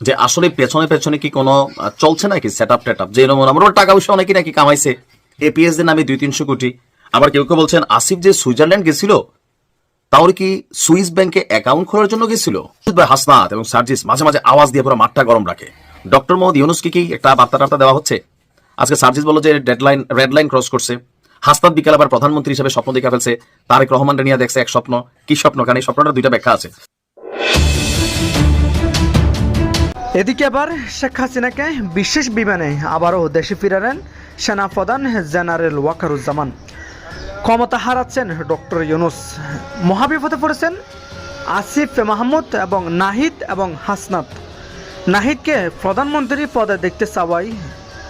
যে আসলে পেছনে পেছনে কি কোনো চলছে নাকি সেট আপ টেট আপ যেরকম আমরা টাকা পয়সা অনেকে নাকি কামাইছে। এপিএস এর নামে দুই তিনশো কোটি। আবার কেউ কেউ বলছেন, আসিফ যে সুইজারল্যান্ড গেছিল তাহলে কি সুইস ব্যাংকে অ্যাকাউন্ট খোলার জন্য গেছিল? হাসনাত এবং সার্জিস মাঝে মাঝে আওয়াজ দিয়ে পুরো মাঠটা গরম রাখে। ডক্টর মোহাম্মদ ইউনুসকে কি একটা বার্তা টার্তা দেওয়া হচ্ছে? আজকে সার্জিস বলল যে ডেডলাইন রেড লাইন ক্রস করছে। হাসনাত বিকাল আবার প্রধানমন্ত্রী হিসেবে স্বপ্ন দেখা ফেলছে। তারেক রহমান নিয়ে দেখছে এক স্বপ্ন। কি স্বপ্ন? কারণ এই স্বপ্নটা দুইটা ব্যাখ্যা আছে। এদিকে আবার শেখ হাসিনাকে বিশেষ বিমানে আবারও দেশে ফিরালেন সেনাপ্রধান জেনারেল ওয়াকারুজ্জামান। ক্ষমতা হারাচ্ছেন ডক্টর ইউনুস। মহাবিপদে পড়েছেন আসিফ মাহমুদ এবং নাহিদ এবং হাসনাত। নাহিদকে প্রধানমন্ত্রী পদে দেখতে চাওয়াই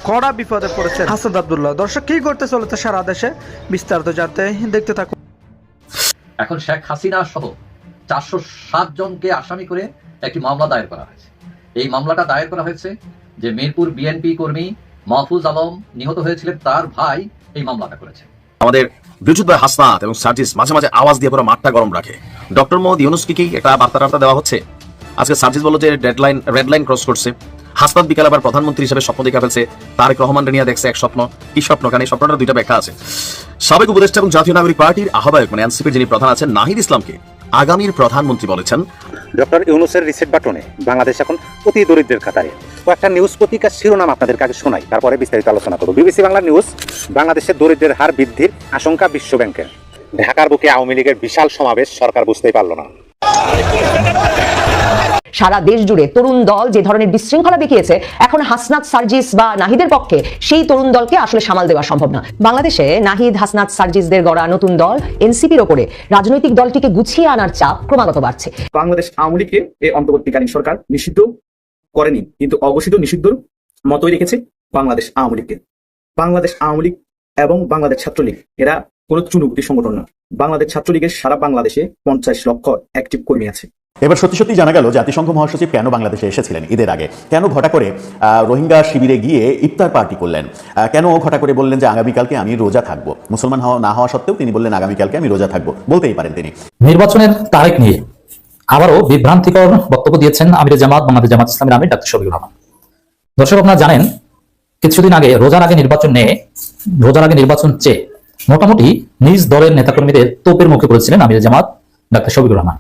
কড়া বিপদে পড়েছেন হাসাদ আবদুল্লাহ। দর্শক, কি করতে চলেছে সারা দেশে? বিস্তারিত জানতে দেখতে থাকুন। এখন শেখ হাসিনা সহ চারশো সাত জনকে আসামি করে একটি মামলা দায়ের করা হয়েছে। এই মামলাটা দায়ের করা হয়েছে যে মিরপুর বিএনপি কর্মী মাহফুজ আলম নিহত হয়েছিলেন, তার ভাই এই মামলাটা করেছে। আমাদের বিদ্যুৎ ভাই হাসনাত এবং সার্জিস মাঝে মাঝে আওয়াজ দিয়ে পুরো মাঠটা গরম রাখে। ডক্টর মোহাম্মদ ইউনুসকে কি একটা বার্তা টার্তা দেওয়া হচ্ছে? আজকে সার্জিস বলল যে ডেডলাইন, রেড লাইন ক্রস করছে। হাসনাত বিকাল আবার প্রধানমন্ত্রী হিসেবে স্বপ্ন দেখা ফেলছে। তারেক রহমান নিয়ে দেখছে এক স্বপ্ন। কি স্বপ্ন? কারণ এই স্বপ্নটার দুইটা ব্যাখ্যা আছে। সাবেক উপদেষ্টা এবং জাতীয় নাগরিক পার্টির আহ্বায়ক মানে এনসিপির যিনি প্রধান আছেন, নাহিদ ইসলামকে আগামীর প্রধানমন্ত্রী বলেছেন, ডক্টর ইউনুসের রিসেট বাটনে বাংলাদেশ এখন অতি দরিদ্রের কাতারে কয়েকটা নিউজ পত্রিকার শিরোনাম আপনাদের কাছে শোনাই, তারপরে বিস্তারিত আলোচনা করব। বিবিসি বাংলা নিউজ বাংলাদেশের দরিদ্রের হার বৃদ্ধির আশঙ্কা বিশ্ব ব্যাংকের। ঢাকার বুকে আওয়ামী লীগের বিশাল সমাবেশ সরকার বুঝতেই পারল না। সারা দেশ জুড়ে তরুণ দল যে ধরনের বিশৃঙ্খলা দেখিয়েছে এখন হাসনাত সার্জিস বা নাহিদের পক্ষে সেই তরুণ দলকে আসলে সামাল দেওয়া সম্ভব না। বাংলাদেশে নাহিদ হাসনাত সার্জিসদের গড়া নতুন দল এনসিপির ওপরে। রাজনৈতিক দলটিকে গুছিয়ে আনার চাপ ক্রমাগত বাড়ছে। বাংলাদেশ আওয়ামী লীগকে এই অন্তর্বর্তীকালীন সরকার নিষিদ্ধ করেনি কিন্তু অঘোষিত নিষিদ্ধর মতোই রেখেছে বাংলাদেশ আওয়ামী লীগকে। বাংলাদেশ আওয়ামী লীগ এবং বাংলাদেশ ছাত্রলীগ এরা কোনো চুনুপুটি সংগঠন না। বাংলাদেশ ছাত্রলীগের সারা বাংলাদেশে পঞ্চাশ লক্ষ অ্যাক্টিভ কর্মী আছে। এবার সত্যি সত্যি জানা গেল জাতিসংঘ মহাসচিব কেন বাংলাদেশে এসেছিলেন ঈদের আগে? কেন ঘটা করে আহ, রোহিঙ্গা শিবিরে গিয়ে ইফতার পার্টি করলেন? আহ, কেন ঘটা করে বললেন যে আগামীকালকে আমি রোজা থাকব? মুসলমান হওয়া না হওয়া সত্ত্বেও তিনি বললেন আগামীকালকে আমি রোজা থাকব। বলতেই পারেন তিনি। নির্বাচনের তারিখ নিয়ে আবারও বিভ্রান্তিকর বক্তব্য দিয়েছেন আমির জামাত বাংলাদেশ জামাত ইসলামের আমির ডাক্তার শফিকুর রহমান। দর্শক আপনারা জানেন কিছুদিন আগে রোজার আগে নির্বাচন নিয়ে রোজার আগে নির্বাচন চেয়ে মোটামুটি নিজ দলের নেতাকর্মীদের তোপের মুখে পড়েছিলেন আমির জামাত ডাক্তার শফিকুর রহমান।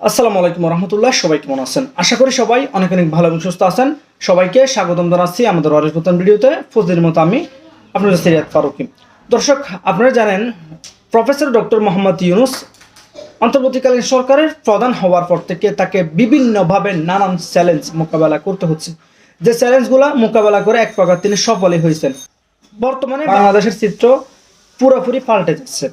আসসালামু আলাইকুম রহমতুল্লাহ সবাই কেমন আছেন? আশা করি সবাই অনেক অনেক ভালো এবং সুস্থ আছেন। সবাইকে স্বাগতম জানাচ্ছি আমাদের অরেজ নতুন ভিডিওতে। ফজলির মতো আমি, আপনাদের সিরিয়াত ফারুকি। দর্শক, আপনারা জানেন, প্রফেসর ডক্টর মোহাম্মদ ইউনুস অন্তর্বর্তীকালীন সরকারের প্রধান হওয়ার পর থেকে তাকে বিভিন্নভাবে নানান চ্যালেঞ্জ মোকাবেলা করতে হচ্ছে। যে চ্যালেঞ্জগুলো মোকাবেলা করে এক প্রকার তিনি সফলই হয়েছেন। বর্তমানে বাংলাদেশের চিত্র পুরোপুরি পাল্টে যাচ্ছে।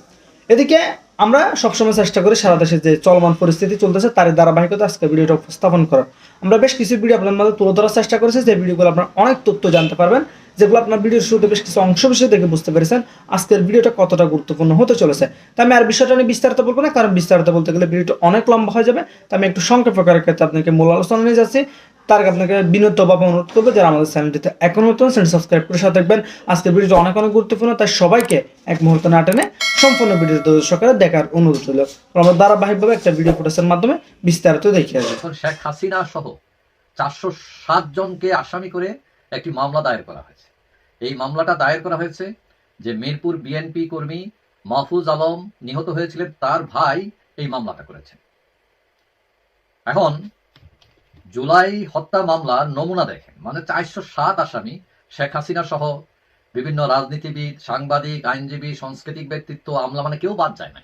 এদিকে আমরা সবসময় চেষ্টা করি সারা দেশে যে চলমান পরিস্থিতি চলতেছে তার ধারাবাহিকতা আজকে ভিডিওটা উপস্থাপন করার। আমরা বেশ কিছু ভিডিও আপনার মাঝে তুলে ধরার চেষ্টা করেছি যে ভিডিওগুলো আপনার অনেক তথ্য জানতে পারবেন যেগুলো আপনার ভিডিওর শুরুতে বেশ কিছু অংশ বিষয় দেখে বুঝতে পেরেছেন আজকের ভিডিওটা কতটা গুরুত্বপূর্ণ হতে চলেছে। তাই আমি আর বিষয়টা নিয়ে বিস্তারিত বলব না কারণ বিস্তারিত বলতে গেলে ভিডিওটা অনেক লম্বা হয়ে যাবে। তাই আমি একটু সংক্ষেপ প্রকারের ক্ষেত্রে আপনাকে মূল আলোচনা নিয়ে যাচ্ছি। তার আগে আপনাকে বিনোদভাবে অনুরোধ করব যারা আমাদের চ্যানেলটিতে এখন নতুন চ্যানেল সাবস্ক্রাইব করে সাথে দেখবেন আজকের ভিডিওটা অনেক অনেক গুরুত্বপূর্ণ, তাই সবাইকে এক মুহূর্ত না টেনে সম্পূর্ণ ভিডিও সকালে দেখার অনুরোধ রইল। আমরা ধারাবাহিকভাবে একটা ভিডিও ফুটেজের মাধ্যমে বিস্তারিত দেখিয়ে আসব শেখ হাসিনা সহ চারশো সাত জনকে আসামি করে একটি মামলা দায়ের করা হয়েছে। এই মামলাটা দায়ের করা হয়েছে যে মিরপুর বিএনপি কর্মী মাহফুজ আলম নিহত হয়েছিলেন, তার ভাই এই মামলাটা করেছে এখন জুলাই হত্যা মামলার নমুনা দেখেন। মানে চারশো সাত আসামি, শেখ হাসিনা সহ বিভিন্ন রাজনীতিবিদ, সাংবাদিক, আইনজীবী, সাংস্কৃতিক ব্যক্তিত্ব, আমলা মানে কেউ বাদ যায় না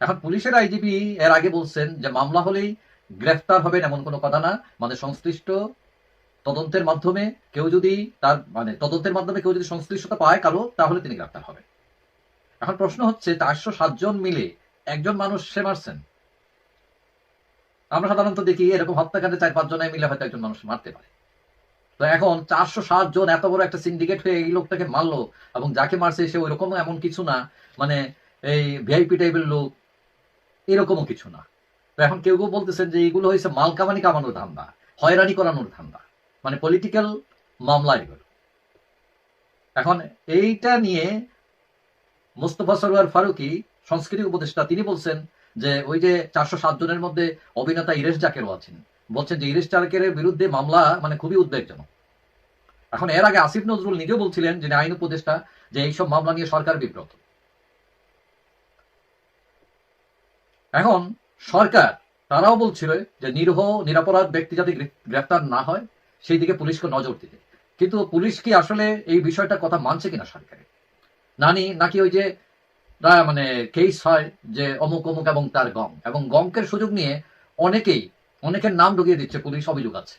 এখন পুলিশের আইজিপি এর আগে বলছেন যে মামলা হলেই গ্রেফতার হবেন এমন কোনো কথা না। মানে সংশ্লিষ্ট তদন্তের মাধ্যমে কেউ যদি তার মানে তদন্তের মাধ্যমে কেউ যদি সংশ্লিষ্টতা পায় কারও, তাহলে তিনি গ্রেফতার হবেন। এখন প্রশ্ন হচ্ছে, চারশো সাতজন মিলে একজন মানুষ সে মারছেন। আমরা সাধারণত দেখি এরকম হত্যাকাণ্ডে চার পাঁচ জনে মিলে হয়তো একজন মানুষ মারতে পারে। তো এখন চারশো সাত জন এত বড় একটা সিন্ডিকেট হয়ে এই লোকটাকে মারলো এবং যাকে মারছে সে ওইরকম এমন কিছু না মানে এই ভিআইপি টাইপের লোক, এরকমও কিছু না। তো এখন কেউ কেউ বলতেছেন যে এগুলো হয়েছে মালকামানি কামানোর ধান্দা, হয়রানি করানোর ধান্দা মানে পলিটিক্যাল মামলা এগুলো। এখন এইটা নিয়ে মোস্তফা সরোয়ার ফারুকি, সংস্কৃতি উপদেষ্টা, তিনি বলছেন যে ওই যে চারশো সাত জনের মধ্যে অভিনেতা ইরেশ জাকেরও আছেন। বলছেন যে ইলিশ চালকের বিরুদ্ধে মামলা মানে খুবই উদ্বেগজনক। এখন এর আগে আসিফ নজরুল নিজেও বলছিলেন যে আইন উপদেষ্টা, যে এইসব মামলা নিয়ে সরকার বিব্রত। এখন সরকার, তারাও বলছিল যে, নিরহ, নিরাপরাধ ব্যক্তি যাতে গ্রেফ- গ্রেফতার না হয়, সেই দিকে পুলিশকে নজর দিতে। কিন্তু পুলিশ কি আসলে এই বিষয়টার কথা মানছে কিনা সরকারে নানি, নাকি ওই যে মানে কেস হয় যে অমুক অমুক এবং তার গং এবং গঙ্কের সুযোগ নিয়ে অনেকেই, অনেকের নাম ঢুকিয়ে দিচ্ছে, পুলিশ অভিযোগ আছে।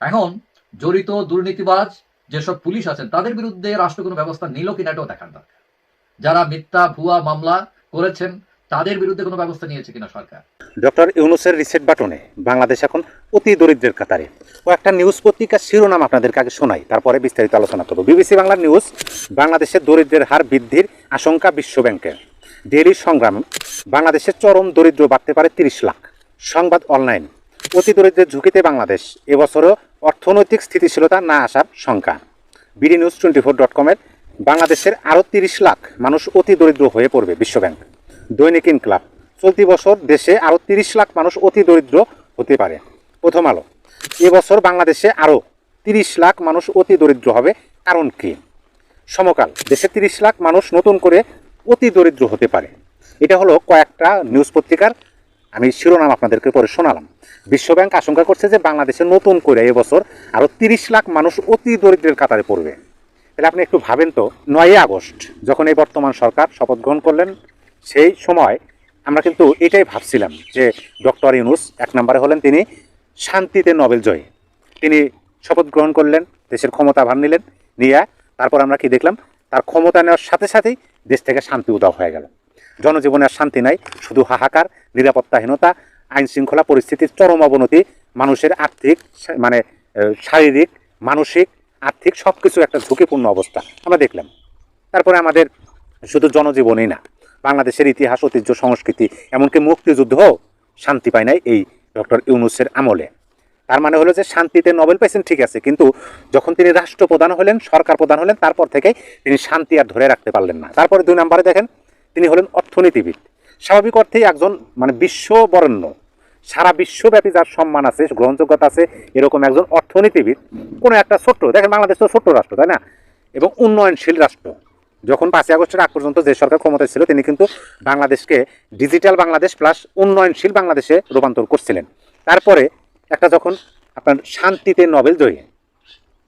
এখন জড়িত দুর্নীতিবাজ যেসব পুলিশ আছেন, তাদের বিরুদ্ধে রাষ্ট্র কোনো ব্যবস্থা নিল কিনা এটাও দেখার দরকার। যারা মিথ্যা, ভুয়া মামলা করেছেন তাদের বিরুদ্ধে কোনো ব্যবস্থা নিয়েছে কিনা সরকার? ডক্টর ইউনুসের রিসেট বাটনে বাংলাদেশ এখন অতি দরিদ্রের কাতারে। ও একটা নিউজ পত্রিকার শিরোনাম আপনাদেরকে আগে শোনাই, তারপরে বিস্তারিত আলোচনা করব। বিবিসি বাংলা নিউজ, বাংলাদেশের দরিদ্রের হার বৃদ্ধির আশঙ্কা বিশ্বব্যাংকের ডেইলি সংগ্রাম, বাংলাদেশের চরম দরিদ্র বাড়তে পারে তিরিশ লাখ। সংবাদ অনলাইন, অতি দরিদ্রের ঝুঁকিতে বাংলাদেশ, এবছরও অর্থনৈতিক স্থিতিশীলতা না আসার শঙ্কা। BD news twenty four dot কমের, বাংলাদেশের আরও তিরিশ লাখ মানুষ অতি দরিদ্র হয়ে পড়বে বিশ্বব্যাংক দৈনিক ইনকলাব চলতি বছর দেশে আরও তিরিশ লাখ মানুষ অতি দরিদ্র হতে পারে। প্রথম আলো। এবছর বাংলাদেশে আরও তিরিশ লাখ মানুষ অতি দরিদ্র হবে, কারণ কি? সমকাল। দেশে তিরিশ লাখ মানুষ নতুন করে অতি দরিদ্র হতে পারে। এটা হলো কয়েকটা নিউজ পত্রিকার। আমি শিরোনাম আপনাদেরকে পরে শোনালাম। বিশ্বব্যাংক আশঙ্কা করছে যে বাংলাদেশে নতুন করে এবছর আরও তিরিশ লাখ মানুষ অতি দরিদ্রের কাতারে পড়বে। তাহলে আপনি একটু ভাবেন তো, নয়ই আগস্ট, যখন এই বর্তমান সরকার শপথ গ্রহণ করলেন সেই সময় আমরা কিন্তু এটাই ভাবছিলাম যে ডক্টর ইউনুস এক নম্বরে হলেন তিনি শান্তিতে নোবেল জয়ী। তিনি শপথ গ্রহণ করলেন, দেশের ক্ষমতা ভার নিলেন, নিয়ে তারপর আমরা কি দেখলাম, তার ক্ষমতা নেওয়ার সাথে সাথেই দেশ থেকে শান্তি উদাও হয়ে গেল। জনজীবনে আর শান্তি নাই, শুধু হাহাকার, নিরাপত্তাহীনতা আইন শৃঙ্খলা পরিস্থিতির চরম অবনতি, মানুষের আর্থিক মানে শারীরিক, মানসিক, আর্থিক সব কিছু একটা ঝুঁকিপূর্ণ অবস্থা। আমরা দেখলাম। তারপরে আমাদের শুধু জনজীবনই না বাংলাদেশের ইতিহাস, ঐতিহ্য, সংস্কৃতি, এমনকি মুক্তিযুদ্ধও শান্তি পায় নাই এই ডক্টর ইউনুসের আমলে। তার মানে হলো যে শান্তিতে নোবেল পাইছেন ঠিক আছে, কিন্তু যখন তিনি রাষ্ট্রপ্রধান হলেন, সরকার প্রধান হলেন, তারপর থেকেই তিনি শান্তি আর ধরে রাখতে পারলেন না। তারপরে দুই নম্বরে দেখেন, তিনি হলেন অর্থনীতিবিদ। স্বাভাবিক অর্থেই একজন মানে বিশ্ববরেণ্য। সারা বিশ্বব্যাপী যার সম্মান আছে, গ্রহণযোগ্যতা আছে, এরকম একজন অর্থনীতিবিদ, কোনো একটা ছোট্ট, দেখেন বাংলাদেশ তো ছোট্ট রাষ্ট্র, তাই না? এবং উন্নয়নশীল রাষ্ট্র। যখন পাঁচই আগস্টের আগ পর্যন্ত যে সরকার ক্ষমতায় ছিল, তিনি কিন্তু বাংলাদেশকে ডিজিটাল বাংলাদেশ প্লাস উন্নয়নশীল বাংলাদেশে রূপান্তর করছিলেন। তারপরে একটা যখন আপনার শান্তিতে নোবেল জয়ী,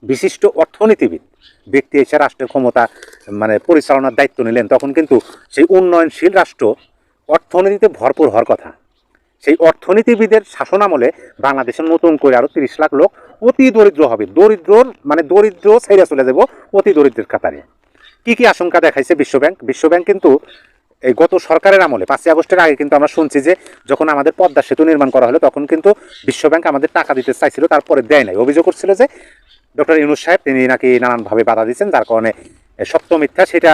বিশিষ্ট অর্থনীতিবিদ, ব্যক্তি এসে রাষ্ট্রের ক্ষমতা মানে পরিচালনার দায়িত্ব নিলেন, তখন কিন্তু সেই উন্নয়নশীল রাষ্ট্র অর্থনীতিতে ভরপুর হওয়ার কথা। সেই অর্থনীতিবিদের শাসনামলে বাংলাদেশের নতুন করে আরও তিরিশ লাখ লোক অতি দরিদ্র হবে। দরিদ্রর মানে দরিদ্র ছেড়ে চলে যাব অতি দরিদ্রের কাতারে। কি কি আশঙ্কা দেখাইছে বিশ্বব্যাংক? বিশ্বব্যাংক কিন্তু এই গত সরকারের আমলে, পাঁচই আগস্টের আগে কিন্তু আমরা শুনছি যে যখন আমাদের পদ্মা সেতু নির্মাণ করা হলো, তখন কিন্তু বিশ্বব্যাংক আমাদের টাকা দিতে চাইছিল, তারপরে দেয় নাই। অভিযোগ করছিল যে ডক্টর ইউনুস সাহেব, তিনি নাকি নানানভাবে বাধা দিচ্ছেন যার কারণে সত্য মিথ্যা সেটা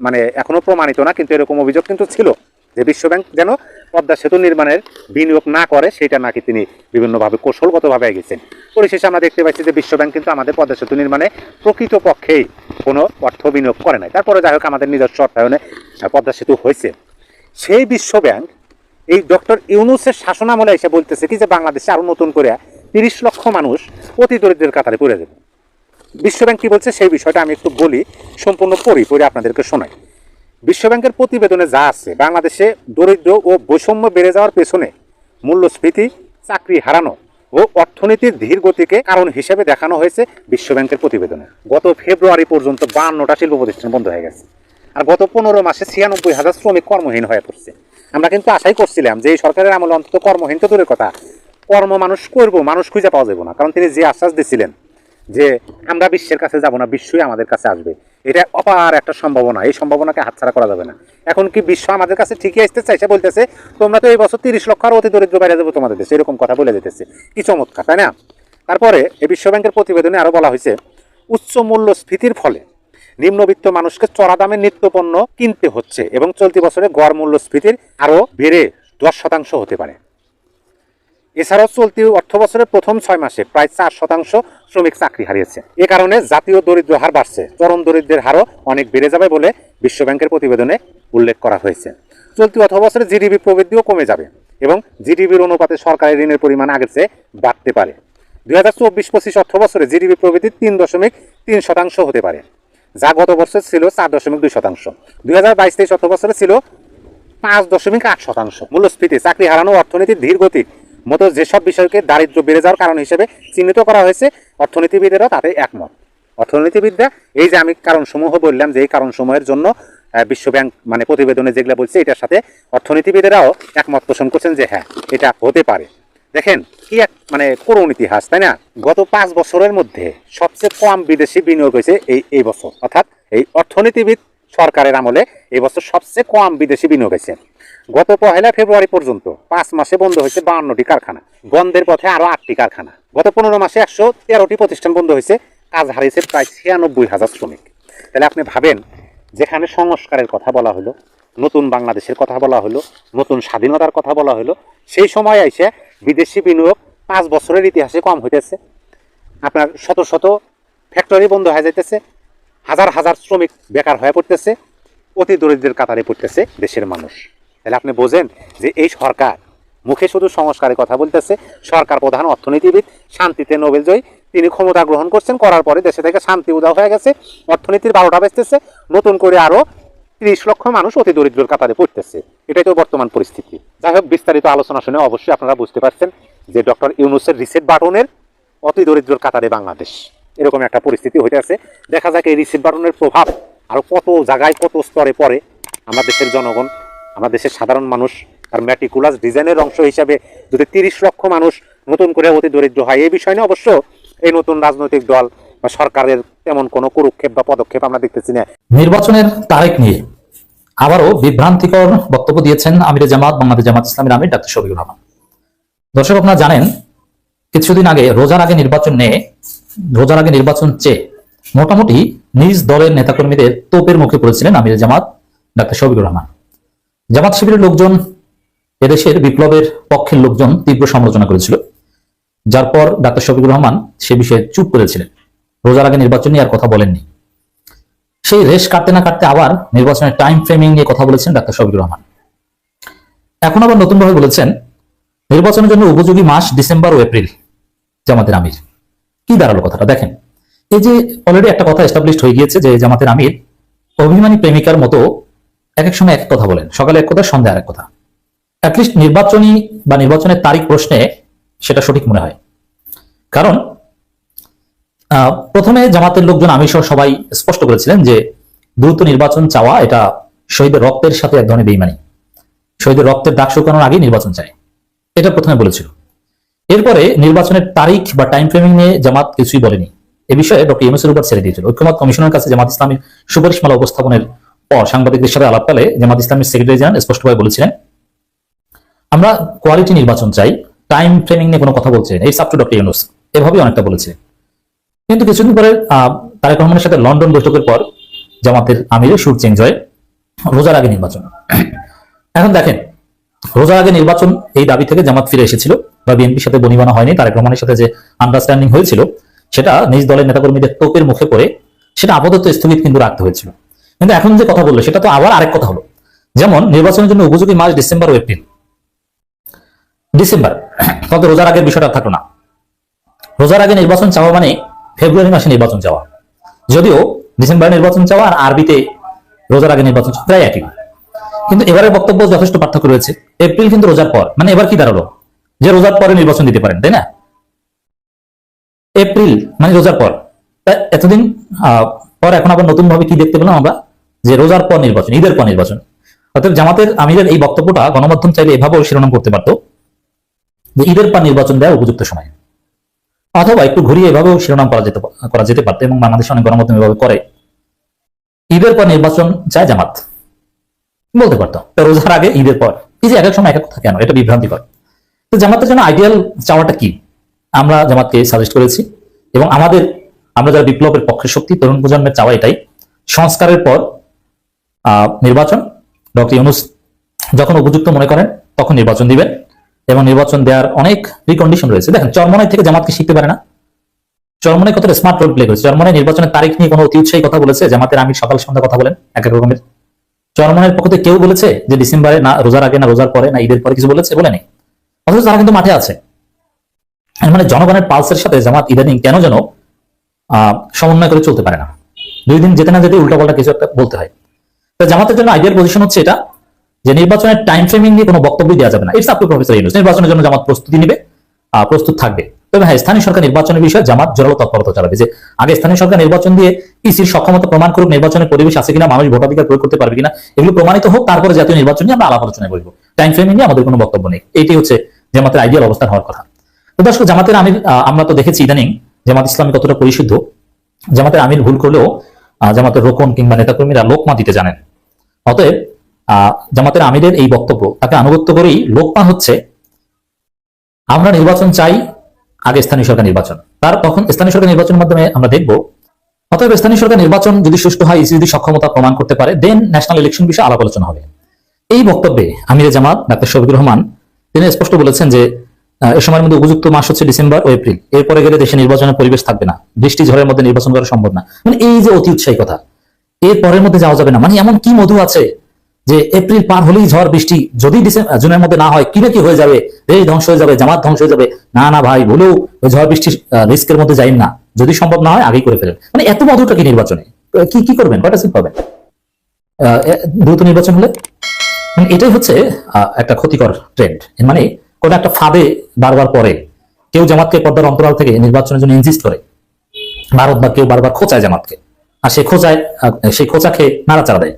মানে এখনও প্রমাণিত না, কিন্তু এরকম অভিযোগ কিন্তু ছিল। যে বিশ্বব্যাংক যেন পদ্মা সেতু নির্মাণের বিনিয়োগ না করে, সেটা নাকি তিনি বিভিন্নভাবে কৌশলগতভাবে এগিয়েছেন। পরিশেষে আমরা দেখতে পাচ্ছি যে বিশ্বব্যাংক কিন্তু আমাদের পদ্মা সেতু নির্মাণে প্রকৃতপক্ষেই কোনো অর্থ বিনিয়োগ করে নাই। তারপরে যাই হোক, আমাদের নিজস্ব অর্থায়নে পদ্মা সেতু হয়েছে। সেই বিশ্বব্যাংক এই ডক্টর ইউনুসের শাসনামলে এসে বলতেছে কি যে বাংলাদেশে আরও নতুন করে তিরিশ লক্ষ মানুষ অতি দরিদ্রের কাতারে পড়ে যাবে। বিশ্বব্যাংক কি বলছে? সেই বিষয়টা আমি একটু বলি, সম্পূর্ণ পড়ি, পড়ে আপনাদেরকে শোনাই। বিশ্বব্যাংকের প্রতিবেদনে যা আছে, বাংলাদেশে দরিদ্র ও বৈষম্য বেড়ে যাওয়ার পেছনে মূল্যস্ফীতি, চাকরি হারানো ও অর্থনীতির ধীর গতিকে কারণ হিসেবে দেখানো হয়েছে বিশ্বব্যাংকের প্রতিবেদনে। গত ফেব্রুয়ারি পর্যন্ত বান্নটা শিল্প প্রতিষ্ঠান বন্ধ হয়ে গেছে। আর গত পনেরো মাসে ছিয়ানব্বই হাজার শ্রমিক কর্মহীন হয়ে পড়ছে। আমরা কিন্তু আশাই করছিলাম যে এই সরকারের আমলে অন্তত কর্মহীন তো দূরের কথা। কর্ম মানুষ করব, মানুষ খুঁজে পাওয়া যাবে না। কারণ তিনি যে আশ্বাস দিছিলেন যে আমরা বিশ্বের কাছে যাব না, বিশ্বই আমাদের কাছে আসবে। এটা অপার একটা সম্ভাবনা। এই সম্ভাবনাকে হাতছাড়া করা যাবে না। এখন কি বিশ্ব আমাদের কাছে ঠিকই আসতে চাইছে বলতেছে, তোমরা তো এই বছর তিরিশ লক্ষ আর অতি দরিদ্র বাইরে যাব তোমাদের দেশে। এরকম কথা বলে যেতেছে কি চমৎকার, তাই না? তারপরে এই বিশ্বব্যাংকের প্রতিবেদনে আরও বলা হয়েছে, উচ্চ মূল্যস্ফীতির ফলে নিম্নবিত্ত মানুষকে চড়া দামে নিত্যপণ্য কিনতে হচ্ছে এবং চলতি বছরে গড় মূল্যস্ফীতির আরও বেড়ে দশ শতাংশ হতে পারে। এছাড়াও চলতি অর্থ বছরের প্রথম ছয় মাসে প্রায় চার শতাংশ শ্রমিক চাকরি হারিয়েছে। এ কারণে জাতীয় দরিদ্র হার বাড়ছে। চরম দরিদ্রের হারও অনেক বেড়ে যাবে বলে বিশ্বব্যাংকের প্রতিবেদনে উল্লেখ করা হয়েছে। চলতি অর্থ বছরে জিডিপি প্রবৃদ্ধিও কমে যাবে এবং জিডিপির অনুপাতে সরকারি ঋণের পরিমাণ আগের চেয়ে বাড়তে পারে। দুই হাজার চব্বিশ পঁচিশ অর্থ বছরে জিডিপি প্রবৃদ্ধি তিন দশমিক তিন শতাংশ হতে পারে, যা গত বছর ছিল চার দশমিক দুই শতাংশ। দুই হাজার বাইশ তেইশ অর্থ বছরে ছিল পাঁচ দশমিক আট শতাংশ। মূল্যস্ফীতি, চাকরি হারানো অর্থনীতির ধীর গতির মতো যেসব বিষয়কে দারিদ্র বেড়ে যাওয়ার কারণ হিসেবে চিহ্নিত করা হয়েছে অর্থনীতিবিদেরা তাতে একমত। অর্থনীতিবিদরা, এই যে আমি কারণসমূহ বললাম, যে এই কারণসমূহের জন্য বিশ্বব্যাংক মানে প্রতিবেদনে যেগুলো বলছে, এটার সাথে অর্থনীতিবিদেরাও একমত পোষণ করছেন যে হ্যাঁ এটা হতে পারে। দেখেন, কি এক মানে করুণ ইতিহাস, তাই না? গত পাঁচ বছরের মধ্যে সবচেয়ে কম বিদেশি বিনিয়োগ হয়েছে এই এই বছর। অর্থাৎ এই অর্থনীতিবিদ সরকারের আমলে এই বছর সবচেয়ে কম বিদেশি বিনিয়োগ হয়েছে। গত পহেলা ফেব্রুয়ারি পর্যন্ত পাঁচ মাসে বন্ধ হয়েছে বাউন্নটি কারখানা। বন্ধের পথে আরও আটটি কারখানা। গত পনেরো মাসে একশো তেরোটি প্রতিষ্ঠান বন্ধ হয়েছে কাজ হারিয়েছে প্রায় ছিয়ানব্বই হাজার শ্রমিক। তাহলে আপনি ভাবেন, যেখানে সংস্কারের কথা বলা হলো, নতুন বাংলাদেশের কথা বলা হলো, নতুন স্বাধীনতার কথা বলা হলো, সেই সময় এসে বিদেশি বিনিয়োগ পাঁচ বছরের ইতিহাসে কম হইতেছে। আপনার শত শত ফ্যাক্টরি বন্ধ হয়ে যাইতেছে, হাজার হাজার শ্রমিক বেকার হয়ে পড়তেছে, অতি দরিদ্রের কাতারে পড়তেছে দেশের মানুষ। তাহলে আপনি বোঝেন যে এই সরকার মুখে শুধু সংস্কারের কথা বলতেছে, সরকার প্রধান অর্থনীতিবিদ, শান্তিতে নোবেল জয়ী, তিনি ক্ষমতা গ্রহণ করছেন, করার পরে দেশে থেকে শান্তি উদাও হয়ে গেছে, অর্থনীতির বারোটা বেচতেছে, নতুন করে আরও তিরিশ লক্ষ মানুষ অতি দরিদ্রের কাতারে পড়তেছে। এটাই তো বর্তমান পরিস্থিতি। যাই হোক, বিস্তারিত আলোচনা শুনে অবশ্যই আপনারা বুঝতে পারছেন যে ডক্টর ইউনুসের রিসেট বাটনের অতি দরিদ্রের কাতারে বাংলাদেশ। এরকম একটা পরিস্থিতি হইতে আছে। দেখা যাক এই রিসেট বাটনের প্রভাব আরও কত জায়গায়, কত স্তরে পড়ে আমার দেশের জনগণ। আমার দেশের সাধারণ মানুষ আর ম্যাটিকুলাস ডিজাইনের অংশ হিসাবে যদি তিরিশ লক্ষ মানুষ নতুন করে অতি দরিদ্র হয়। এই বিষয় নিয়ে অবশ্য এই নতুন রাজনৈতিক দল বা সরকারের তেমন কোনো কুরুক্ষেপ বা পদক্ষেপ আমরা দেখতেছি না। নির্বাচনের তারিখ নিয়ে আবারও বিভ্রান্তিকর বক্তব্য দিয়েছেন আমিরে জামাত, বাংলাদেশ জামাত ইসলামের আমির ডাক্তার শফিকুর রহমান। দর্শক, আপনারা জানেন, কিছুদিন আগে, রোজার আগে নির্বাচন নিয়ে, রোজার আগে নির্বাচন চেয়ে মোটামুটি নিজ দলের নেতাকর্মীদের তোপের মুখে পড়েছিলেন আমির জামাত, ডাক্তার শফিকুর রহমান। জামাত শিবিরের লোকজন এদেশের বিপ্লবের পক্ষের লোকজন তীব্র সমালোচনা করেছিল, যার পর ডাক্তার শফিকুর রহমান সে বিষয়ে চুপ করেছিলেন। রোজার আগে নির্বাচন নিয়ে আর কথা বলেননি। সেই রেশ কাটতে না কাটতে আবার নির্বাচনের টাইম ফ্রেমিং নিয়ে কথা বলেছেন ডাক্তার শফিকুর রহমান। এখন আবার নতুনভাবে বলেছেন, নির্বাচনের জন্য উপযোগী মাস ডিসেম্বর ও এপ্রিল, জামাতের আমির। কি দাঁড়াল কথাটা? দেখেন, এই যে অলরেডি একটা কথা এস্টাবলিশড হয়ে গিয়েছে যে জামাতের আমির অভিমানী প্রেমিকার মতো এক এক সময় এক কথা বলেন। সকালে এক কথা, সন্ধ্যায় আরেক কথা। অ্যাটলিস্ট নির্বাচনী বা নির্বাচনের তারিখ প্রশ্নে সেটা সঠিক মনে হয়। কারণ প্রথমে জামাতের লোকজন, আমি সহ সবাই স্পষ্ট করেছিলেন যে দ্রুত নির্বাচন চাওয়া, এটা শহীদের রক্তের সাথে এক ধরনের বেইমানি। শহীদের রক্তের দাগ শুকানোর আগে নির্বাচন চায় এটা প্রথমে বলেছিল। এরপরে নির্বাচনের তারিখ বা টাইম ফ্রেমিং নিয়ে জামাত কিছুই বলেনি। এ বিষয়ে ডক্টর ইউনুসের উপর ছেড়ে দিয়েছিল। ঐক্যমত কমিশনের কাছে জামাত ইসলামের সুপারিশমালা উপস্থাপনের পর সাংবাদিকদের সাথে আলাপকালে জামাত ইসলামের সেক্রেটারি জেনারেল স্পষ্টভাবে বলেছিলেন, আমরা কোয়ালিটি নির্বাচন চাই টাইম ফ্রেমিং নিয়ে কোনো কথা বলছে এই সাপ্টু ডক্টর ইউনুস এভাবেই অনেকটা বলেছে। কিন্তু কিছুদিন পরে তারেক রহমানের সাথে লন্ডন বৈঠকের পর জামাতের আমিরের সুর চেঞ্জ হয় রোজার আগে নির্বাচন। এখন দেখেন, রোজার আগে নির্বাচন এই দাবি থেকে জামাত ফিরে এসেছিল বা বিএনপির সাথে বনিবানা হয়নি। তারেক রহমানের সাথে যে আন্ডারস্ট্যান্ডিং হয়েছিল, সেটা নিজ দলের নেতাকর্মীদের তোপের মুখে পড়ে, সেটা আপাতত স্থগিত কিন্তু রাখতে হয়েছিল। কিন্তু এখন যে কথা বলল, সেটা তো আবার আরেক কথা হলো। যেমন নির্বাচনের জন্য উপযোগী মাস ডিসেম্বর ও এপ্রিল। ডিসেম্বর তত রোজার আগের বিষয়টা থাকল না। রোজার আগে নির্বাচন চাওয়া মানে ফেব্রুয়ারি মাসে নির্বাচন চাওয়া। যদিও ডিসেম্বরে নির্বাচন চাওয়া আর আরবিতে রোজার আগে নির্বাচন প্রায় একই। কিন্তু এবারের বক্তব্য যথেষ্ট পার্থক্য রয়েছে। এপ্রিল কিন্তু রোজার পর। মানে এবার কি দাঁড়াল? যে রোজার পরে নির্বাচন দিতে পারেন, তাই না? এপ্রিল মানে রোজার পর। এতদিন পর এখন আবার নতুন ভাবে কি দেখতে পেলাম আমরা? যে রোজার পর নির্বাচন, ঈদের পর নির্বাচন। অর্থাৎ জামাতের আমিরের এই বক্তব্যটা গণমাধ্যম চাইলে এভাবেও শিরোনাম করতে পারতো যে ঈদের পর নির্বাচন দেওয়া উপযুক্ত সময়। অথবা একটু ঘুরিয়ে এভাবেও শিরোনাম করা যেতে করা যেতে পারতো এবং বাংলাদেশে অনেক গণমাধ্যম এভাবে করে। ঈদের পর নির্বাচন চায় জামাত। বলতে পারতো রোজার আগে, ঈদের পর? এই যে এক এক সময় এক এক কথা কেন? এটা বিভ্রান্তিকর। তো জামাতের জন্য আইডিয়াল চাওয়াটা কি? আমরা জামাতকে সাজেস্ট করেছি এবং আমাদের, আমরা যারা বিপ্লবের পক্ষের শক্তি, তরুণ প্রজন্মের চাওয়া এটাই। সংস্কারের পর নির্বাচন। ডক্টর ইউনুস যখন উপযুক্ত মনে করেন, তখন নির্বাচন দিবেন এবং নির্বাচন দেওয়ার অনেক প্রিকন্ডিশন রয়েছে। দেখেন, চরমনাই থেকে জামাতকে শিখতে পারে না? চরমনাই কতটা স্মার্ট রোল প্লে করেছে? চরমনাই নির্বাচনের তারিখ নিয়ে কোনো অতি উৎসাহী কথা বলেছে? জামাতের আমির সকাল সন্ধ্যা কথা বলেন, এক এক রকমের। চরমনের পক্ষ কেউ বলেছে যে ডিসেম্বরে না, রোজার আগে না, রোজার পরে না, ঈদের পরে কিছু বলেছে? বলে নেই অথচ তারা কিন্তু মাঠে আছে। মানে জনগণের পালসের সাথে জামাত ইদানিং কেন যেন সমন্বয় করে চলতে পারে না। দুই দিন যেতে না যেতে উল্টাপাল্টা কিছু একটা বলতে হয়। জামাতের জন্য আইডিয়ার পজিশন হচ্ছে এটা, যে নির্বাচনের টাইম ফ্রেমিং নিয়ে কোনো বক্তব্য দেওয়া যাবে না। ইটস আপ প্রফেসর ইউনুস নির্বাচনের জন্য জামাত প্রস্তুতি নিবে প্রস্তুত থাকবে। তবে হ্যাঁ স্থানীয় সরকার নির্বাচনের বিষয়ে জামাত জোরালো তৎপরতা চালাবে, যে আগে স্থানীয় সরকার নির্বাচন দিয়ে ইসির সক্ষমতা প্রমাণ করুক নির্বাচনের পরিবেশ আছে কিনা, মানুষ ভোটাধিকার প্রয়োগ করতে পারবে কিনা, এগুলো প্রমাণিত হোক, তারপরে জাতীয় নির্বাচন নিয়ে আমরা আলাপ আলোচনায় বলব টাইম ফ্রেমিং নিয়ে আমাদের কোনো বক্তব্য নেই। এইটাই হচ্ছে জামাতের আইডিয়াল অবস্থান হওয়ার কথা। তো দর্শক, জামাতের আমির আমরা তো দেখেছি ইদানিং জামাত ইসলামী কতটা পরিশুদ্ধ। জামাতের আমির ভুল করলেও জামাতের রোকন কিংবা নেতাকর্মীরা লোকমা দিতে জানেন। অতএব জামাতের আমিরের এই বক্তব্য, তাকে আনুগত্য করেই লোকমা হচ্ছে, আমরা নির্বাচন চাই, আগে স্থানীয় সরকার নির্বাচন। তার তখন স্থানীয় সরকার নির্বাচনের মাধ্যমে আমরা দেখব, অতএব স্থানীয় সরকার নির্বাচন যদি সুষ্ঠু হয় ইসি যদি সক্ষমতা প্রমাণ করতে পারে দেন ন্যাশনাল ইলেকশন বিষয়ে আলাপ আলোচনা হবে। এই বক্তব্যে আমিরে জামাত, ডাক্তার শফিকুর রহমান, তিনি স্পষ্ট বলেছেন যে এ সময়ের মধ্যে উপযুক্ত মাস হচ্ছে ডিসেম্বর ও এপ্রিল। এরপরে গেলে দেশে নির্বাচনের পরিবেশ থাকবে না। বৃষ্টি, ঝড়ের মধ্যে নির্বাচন করা সম্ভব না। মানে এই যে অতি উৎসাহী কথা এর পরের মধ্যে যাওয়া যাবে না। মানে এমন কি মধু আছে যে এপ্রিল পার হলেই ঝড়, বৃষ্টি যদি ডিসেম্বর জুনের মধ্যে না হয়, কি না কি হয়ে যাবে? দেশ ধ্বংস হয়ে যাবে, জামাত ধ্বংস হয়ে যাবে। না না ভাই, বলেও ওই ঝড়, বৃষ্টির রিস্কের মধ্যে যাই না। যদি সম্ভব না হয়, আগেই করে ফেলেন। মানে এত মধুটা কি নির্বাচনে? কি কি করবেন? কয়টা সিট পাবেন? দ্রুত নির্বাচন হলে? মানে এটাই হচ্ছে একটা ক্ষতিকর ট্রেন্ড মানে কোন একটা ফাঁদে বারবার পরে কেউ জামাতকে পর্দার অন্তরাল থেকে নির্বাচনের জন্য ইনজিস্ট করে। ভারত বা কেউ বারবার খোঁচায় জামাতকে। আর সে খোঁচায় সেই খোঁচা খেয়ে নাড়াচাড়া দেয়।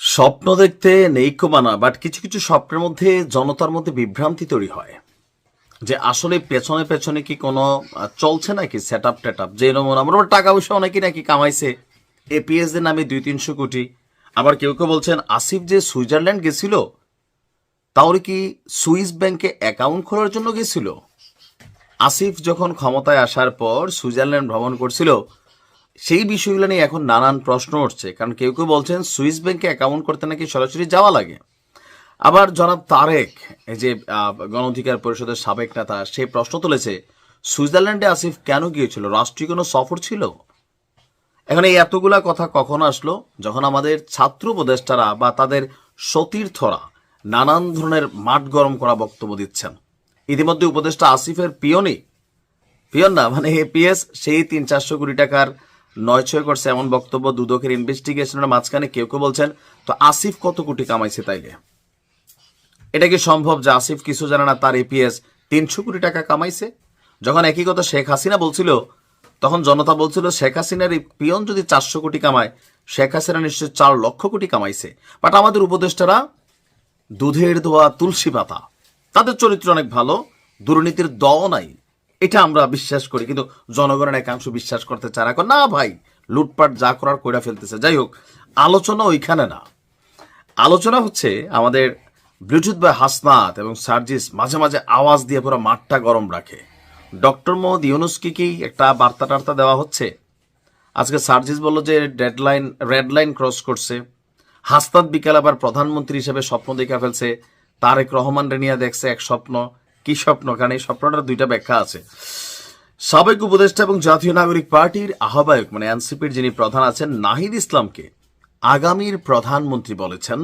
স্বপ্ন দেখতে নেইক্য মানা বাট কিছু কিছু স্বপ্নের মধ্যে, জনতার মধ্যে বিভ্রান্তি তৈরি হয়। যে আসলে পেছনে পেছনে কি কোনো চলছে নাকি সেট আপ টেট আপ যে আমরা টাকা পয়সা অনেকে নাকি কামাইছে। এপিএস এর নামে দুই তিনশো কোটি। আবার কেউ কেউ বলছেন, আসিফ যে সুইজারল্যান্ড গেছিল, তাহলে কি সুইস ব্যাংকে অ্যাকাউন্ট খোলার জন্য গেছিল? আসিফ যখন ক্ষমতায় আসার পর সুইজারল্যান্ড ভ্রমণ করছিল সেই বিষয়গুলো নিয়ে এখন নানান প্রশ্ন উঠছে কারণ কেউ কেউ বলছেন সুইস ব্যাংকে অ্যাকাউন্ট করতে নাকি সরাসরি যাওয়া লাগে। আবার জনাব তারেক এই যে আহ, গণ অধিকার পরিষদের সাবেক নেতা সে প্রশ্ন তুলেছে সুইজারল্যান্ডে আসিফ কেন গিয়েছিল? রাষ্ট্রীয় কোনো সফর ছিল? এখন এই এতগুলা কথা কখন আসলো? যখন আমাদের ছাত্র উপদেষ্টারা বা তাদের সতীর্থরা নানান ধরনের মাঠ গরম করা বক্তব্য দিচ্ছেন। ইতিমধ্যে উপদেষ্টা আসিফের পিয়নি পিয়ন না মানে এপিএস সেই তিন চারশো কোটি টাকার নয় ছয় করছে এমন বক্তব্য দুদকের ইনভেস্টিগেশনের মাঝখানে কেউ কেউ বলছেন, তো আসিফ কত কোটি কামাইছে তাইলে? এটা কি সম্ভব যে আসিফ কিছু জানে না তার এপিএস তিনশো কোটি টাকা কামাইছে? যখন একই কথা শেখ হাসিনা বলছিল, তখন জনতা বলছিল, শেখ হাসিনার পিয়ন যদি চারশো কোটি কামায়, শেখ হাসিনা নিশ্চয় চার লক্ষ কোটি কামাইছে। বাট আমাদের উপদেষ্টারা, দুধের ধোয়া, তুলসী পাতা, তাদের চরিত্র অনেক ভালো, দুর্নীতির দ নাই। এটা আমরা বিশ্বাস করি, কিন্তু জনগণের একাংশ বিশ্বাস করতে চায় না। না ভাই, লুটপাট যা করার কইরা ফেলতেছে। যাই হোক, আলোচনা ওইখানে না। আলোচনা হচ্ছে আমাদের ব্লুটুথ বা হাসনাত এবং সার্জিস মাঝে মাঝে আওয়াজ দিয়ে পুরো মাঠটা গরম রাখে। ডক্টর মোহাম্মদ ইউনুসকে কি একটা বার্তা টার্তা দেওয়া হচ্ছে? আজকে সার্জিস বলল যে ডেডলাইন, রেড লাইন ক্রস করছে। হাসনাত বিকাল আবার প্রধানমন্ত্রী হিসেবে স্বপ্ন দেখা ফেলছে। তারেক রহমান রেনিয়া দেখছে এক স্বপ্ন। কি স্বপ্ন? কারণ এই স্বপ্নটার দুইটা ব্যাখ্যা আছে। সাবেক উপদেষ্টা এবং জাতীয় নাগরিক পার্টির আহ্বায়ক মানে এনসিপির যিনি প্রধান আছেন, নাহিদ ইসলামকে আগামীর প্রধানমন্ত্রী বলেছেন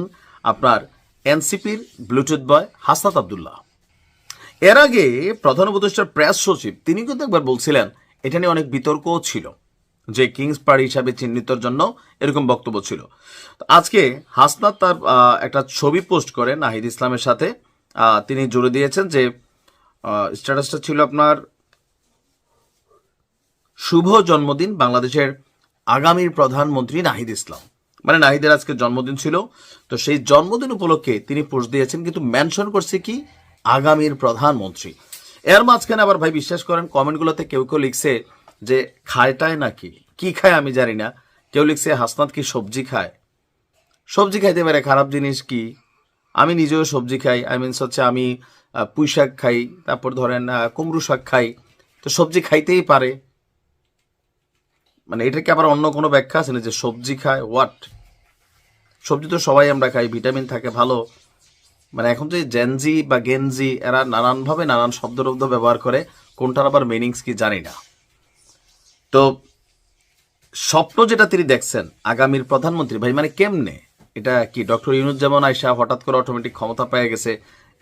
আপনার এনসিপির ব্লুটুথ বয় হাসনাত আবদুল্লাহ। এর আগে প্রধান উপদেষ্টার প্রেস সচিব, তিনি কিন্তু একবার বলছিলেন, এটা নিয়ে অনেক বিতর্কও ছিল, যে কিংস পার্টি হিসাবে চিহ্নিতর জন্য এরকম বক্তব্য ছিল। আজকে হাসনাত তার একটা ছবি পোস্ট করে নাহিদ ইসলামের সাথে তিনি জুড়ে দিয়েছেন যে স্ট্যাটাসটা ছিল আপনার শুভ জন্মদিন বাংলাদেশের আগামীর প্রধানমন্ত্রী নাহিদ ইসলাম। মানে নাহিদের আজকে জন্মদিন ছিল। তো সেই জন্মদিন উপলক্ষে তিনি পোস্ট দিয়েছেন, কিন্তু মেনশন করছে কি? আগামীর প্রধানমন্ত্রী। এর মাঝখানে আবার ভাই বিশ্বাস করেন, কমেন্টগুলোতে কেউ কেউ লিখছে যে, খায়টায় নাকি? কি খায় আমি জানি না। কেউ লিখছে, হাসনাত কি সবজি খায়? সবজি খাইতে পারে, খারাপ জিনিস কি? আমি নিজেও সবজি খাই। আই মিনস হচ্ছে আমি পুঁই শাক খাই, তারপর ধরেন কুমড়ো শাক খাই, তো সবজি খাইতেই পারে। মানে এটাকে আবার অন্য কোনো ব্যাখ্যা আছে না যে সবজি খায়? হোয়াট সবজি তো সবাই আমরা খাই, ভিটামিন থাকে, ভালো। মানে এখন যে জেনজি বা গেনজি এরা নানানভাবে নানান শব্দ টব্দ ব্যবহার করে, কোনটার আবার মিনিংস কি জানি না। তো স্বপ্ন যেটা তিনি দেখছেন, আগামীর প্রধানমন্ত্রী, ভাই মানে কেমনে? এটা কি ডক্টর ইউনুস যেমন আইসা হঠাৎ করে অটোমেটিক ক্ষমতা পেয়ে গেছে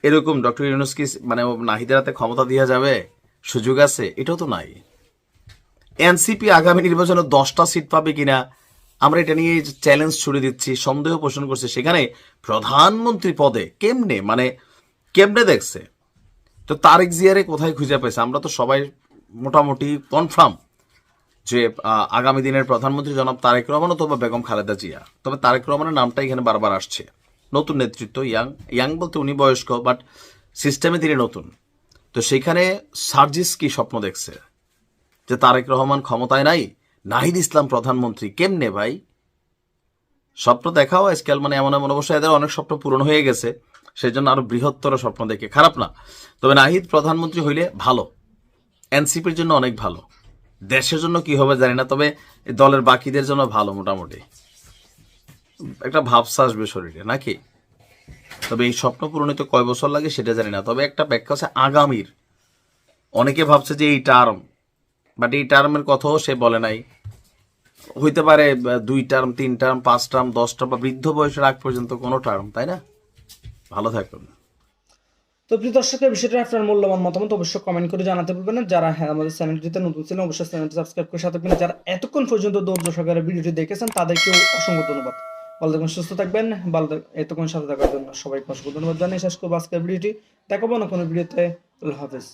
এরকম ডক্টর ইউনুস কি মানে নাহিদের হাতে ক্ষমতা দেওয়া যাবে? সুযোগ আছে? এটাও তো নাই। এনসিপি আগামী নির্বাচনে দশটা সিট পাবে কিনা? আমরা এটা নিয়ে চ্যালেঞ্জ ছুড়ে দিচ্ছি, সন্দেহ পোষণ করছে। সেখানে প্রধানমন্ত্রী পদে কেমনে? মানে কেমনে দেখছে? তো তারেক জিয়ারে কোথায় খুঁজে পেয়েছে? আমরা তো সবাই মোটামুটি কনফার্ম যে আগামী দিনের প্রধানমন্ত্রী জনাব তারেক রহমান অথবা বেগম খালেদা জিয়া। তবে তারেক রহমানের নামটা এখানে বারবার আসছে। নতুন নেতৃত্ব, ইয়াং ইয়াং বলতে উনি বয়স্ক বাট সিস্টেমে তিনি নতুন। তো সেখানে সার্জিস কি স্বপ্ন দেখছে? যে তারেক রহমান ক্ষমতায় নাই, নাহিদ ইসলাম প্রধানমন্ত্রী কেমনে ভাই? স্বপ্ন দেখাও আজকাল মানে এমন এমন অবশ্যই এদের অনেক স্বপ্ন পূরণ হয়ে গেছে সেই জন্য আরও বৃহত্তর স্বপ্ন দেখে খারাপ না। তবে নাহিদ প্রধানমন্ত্রী হইলে ভালো, এনসিপির জন্য অনেক ভালো, দেশের জন্য কি হবে জানি না, তবে দলের বাকিদের জন্য ভালো মোটামুটি। একটা ভাবসা আসবে শরীরে, নাকি? তবে এই স্বপ্ন পূরণে তো কয় বছর লাগে সেটা জানি না, তবে একটা ব্যাখ্যা আছে আগামীর। অনেকে ভাবছে যে এই টার্ম বাট এই টার্মের কথাও সে বলে নাই। হইতে পারে দুই টার্ম তিন টার্ম পাঁচ টার্ম দশ টার্ম বা বৃদ্ধ বয়সের আগ পর্যন্ত কোনো টার্ম তাই না? ভালো থাকুন তো প্রিয় দর্শকের বিষয়টা আপনার মূল্যবান মতামত অবশ্যই কমেন্ট করে জানাতে পারবেন যারা হ্যাঁ আমাদের চ্যানেলটিতে নতুন ছিলেন, অবশ্যই চ্যানেলটি সাবস্ক্রাইব করে সাথে যারা এতক্ষণ পর্যন্ত সহকারে ভিডিওটি দেখেছেন, তাদেরকেও অসংখ্য ধন্যবাদ। ভালো থাকবেন, সুস্থ থাকবেন, ভালো এতক্ষণ সাথে থাকার জন্য সবাইকে অসংখ্য ধন্যবাদ জানিয়ে শেষ করব আজকের ভিডিওটি। দেখাবো না কোনো ভিডিওতে, আল্লাহ হাফেজ।